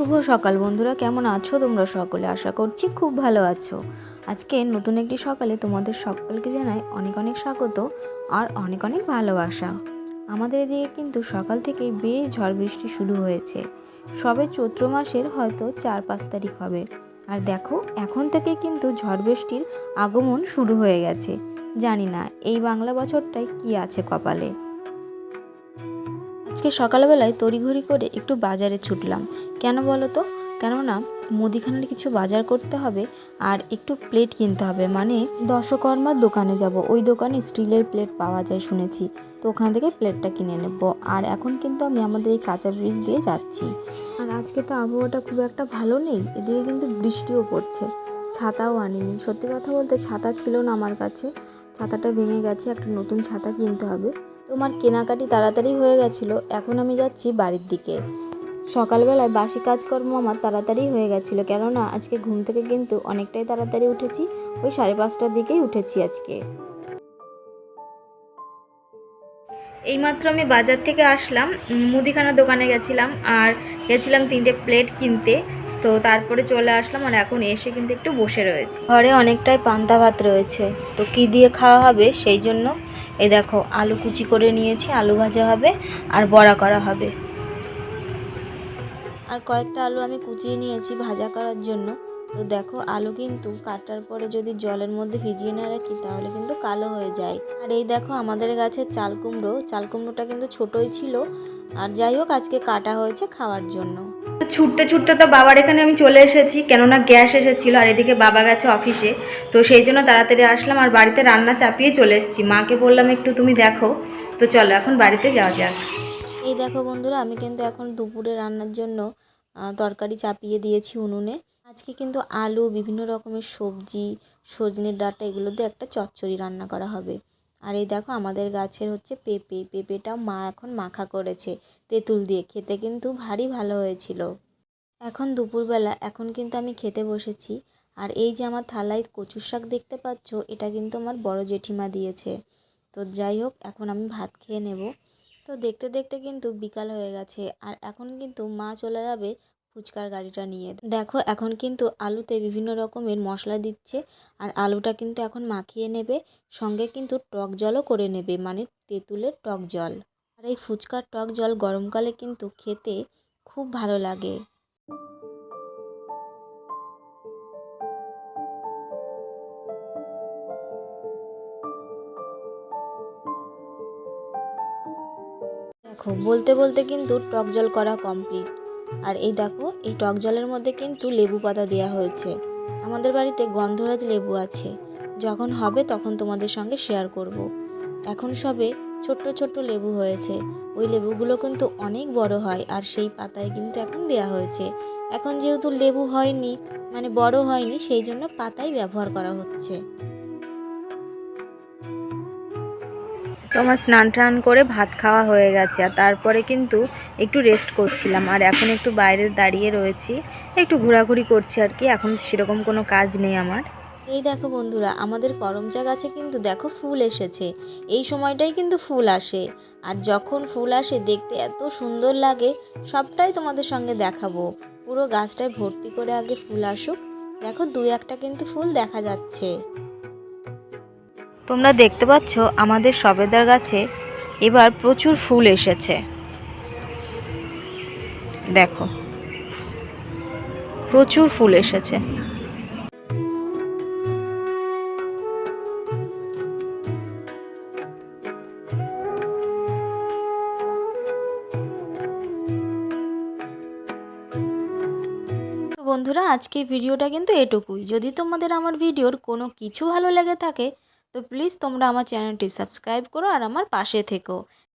সকাল বন্ধুরা, কেমন আছো তোমরা সকলে? আশা করছি খুব ভালো আছো। আজকে নতুন একটি সকালে তোমাদের সকলকে জানাই অনেক অনেক স্বাগত আর অনেক অনেক ভালোবাসা। আমাদের এদিকে কিন্তু সকাল থেকেই বেশ ঝড় বৃষ্টি শুরু হয়েছে। সবে চৈত্র মাসের হয়তো চার পাঁচ তারিখ হবে। আর দেখো, এখন থেকে কিন্তু ঝড় বৃষ্টির আগমন শুরু হয়ে গেছে। জানি না, এই বাংলা বছরটায় কি আছে কপালে। আজকে সকালবেলায় তড়িঘড়ি করে একটু বাজারে ছুটলাম। কেন বলো তো? কেননা মুদিখানার কিছু বাজার করতে হবে আর একটু প্লেট কিনতে হবে। মানে দশকর্মার দোকানে যাব। ওই দোকানে স্টিলের প্লেট পাওয়া যায় শুনেছি। তো ওখান থেকে প্লেটটা কিনে নেব। আর এখন কিন্তু আমি আমাদের এই কাঁচা ব্রিজ দিয়ে যাচ্ছি। আর আজকে তো আবহাওয়াটা খুব একটা ভালো নেই। এদিকে কিন্তু বৃষ্টিও পড়ছে। ছাতাও আনিনি। সত্যি কথা বলতে ছাতা ছিল না আমার কাছে। ছাতাটা ভেঙে গেছে। একটা নতুন ছাতা কিনতে হবে। তোমার কেনাকাটি তাড়াতাড়ি হয়ে গেছিল। এখন আমি যাচ্ছি বাড়ির দিকে। সকালবেলায় বাসি কাজকর্ম আমার তাড়াতাড়ি হয়ে গেছিল কেননা আজকে ঘুম থেকে কিন্তু অনেকটাই তাড়াতাড়ি উঠেছি। ওই সাড়ে পাঁচটার দিকেই উঠেছি আজকে। এইমাত্র আমি বাজার থেকে আসলাম মুদিখানা দোকানে গেছিলাম আর গেছিলাম তিনটে প্লেট কিনতে। তো তারপরে চলে আসলাম আর এখন এসে কিন্তু একটু বসে রয়েছি। ঘরে অনেকটাই পান্তা ভাত রয়েছে। তো কি দিয়ে খাওয়া হবে সেই জন্য? এ দেখো আলু কুচি করে নিয়েছি আলু ভাজা হবে আর বড়া করা হবে। আর কয়েকটা আলু আমি কুচিয়ে নিয়েছি ভাজা করার জন্য। তো দেখো, আলু কিন্তু কাটার পরে যদি জলের মধ্যে ভিজিয়ে না রাখি, তাহলে কিন্তু কালো হয়ে যায়। আর এই দেখো, আমাদের গাছের চাল কুমড়ো। চাল কুমড়োটা কিন্তু ছোটই ছিল। আর যাই হোক, আজকে কাটা হয়েছে খাওয়ার জন্য। ছুটতে ছুটতে তো বাবার এখানে আমি চলে এসেছি, কেননা গ্যাস এসেছিল আর এদিকে বাবা গেছে অফিসে। তো সেই জন্য তাড়াতাড়ি আসলাম আর বাড়িতে রান্না চাপিয়ে চলে এসেছি। মাকে বললাম, একটু তুমি দেখো। তো চলো, এখন বাড়িতে যাওয়া যাক। এই দেখো বন্ধুরা, আমি কিন্তু এখন দুপুরে রান্নার জন্য তরকারি চাপিয়ে দিয়েছি উনুনে। আজকে কিন্তু আলু, বিভিন্ন রকমের সবজি, সজনের ডাঁটা, এগুলো দিয়ে একটা চচ্চড়ি রান্না করা হবে। আর এই দেখো, আমাদের গাছের হচ্ছে পেঁপে পেঁপেটা মা এখন মাখা করেছে, তেঁতুল দিয়ে। খেতে কিন্তু ভারী ভালো হয়েছিল। এখন দুপুরবেলা, এখন কিন্তু আমি খেতে বসেছি। আর এই যে আমার থালায় কচুর শাক দেখতে পাচ্ছ, এটা কিন্তু আমার বড় জেঠিমা দিয়েছে। তো যাই হোক, এখন আমি ভাত খেয়ে নেব। তো দেখতে দেখতে কিন্তু বিকাল হয়ে গেছে। আর এখন কিন্তু মা চলে যাবে ফুচকার গাড়িটা নিয়ে। দেখো, এখন কিন্তু আলুতে বিভিন্ন রকমের মশলা দিচ্ছে। আর আলুটা কিন্তু এখন মাখিয়ে নেবে, সঙ্গে কিন্তু টক জলও করে নেবে মানে তেঁতুলের টক জল। আর এই ফুচকার টক জল গরমকালে কিন্তু খেতে খুব ভালো লাগে। দেখো, বলতে বলতে কিন্তু টক জল করা কমপ্লিট আর এই দেখো, এই টক জলের মধ্যে কিন্তু লেবু পাতা দেওয়া হয়েছে। আমাদের বাড়িতে গন্ধরাজ লেবু আছে। যখন হবে তখন তোমাদের সঙ্গে শেয়ার করব। এখন সবে ছোট্ট ছোট্ট লেবু হয়েছে। ওই লেবুগুলো কিন্তু অনেক বড় হয় আর সেই পাতায় কিন্তু এখন দেওয়া হয়েছে। এখন যেহেতু লেবু হয়নি মানে বড় হয়নি, সেই জন্য পাতাই ব্যবহার করা হচ্ছে। তোমার স্নান টান করে ভাত খাওয়া হয়ে গেছে আর তারপরে কিন্তু একটু রেস্ট করছিলাম। আর এখন একটু বাইরে দাঁড়িয়ে রয়েছি, একটু ঘোরাঘুরি করছি আর কি, এখন সেরকম কোনো কাজ নেই আমার। এই দেখো বন্ধুরা, আমাদের করমচা গাছে কিন্তু দেখো ফুল এসেছে। এই সময়টাই কিন্তু ফুল আসে। আর যখন ফুল আসে, দেখতে এত সুন্দর লাগে, সবটাই তোমাদের সঙ্গে দেখাবো। পুরো গাছটায় ভর্তি করে আগে ফুল আসুক। দেখো দুই একটা কিন্তু ফুল দেখা যাচ্ছে। তোমরা দেখতে পাচ্ছ আমাদের সবেদার গাছে এবার প্রচুর ফুল এসেছে। দেখো। প্রচুর ফুল এসেছে। বন্ধুরা আজকে ভিডিওটা কিন্তু এটুকুই। যদি তোমাদের আমার ভিডিওর কোনো কিছু ভালো লেগে থাকে তো প্লিজ তোমরা আমার চ্যানেলটি সাবস্ক্রাইব করো আর আমার পাশে থেকো।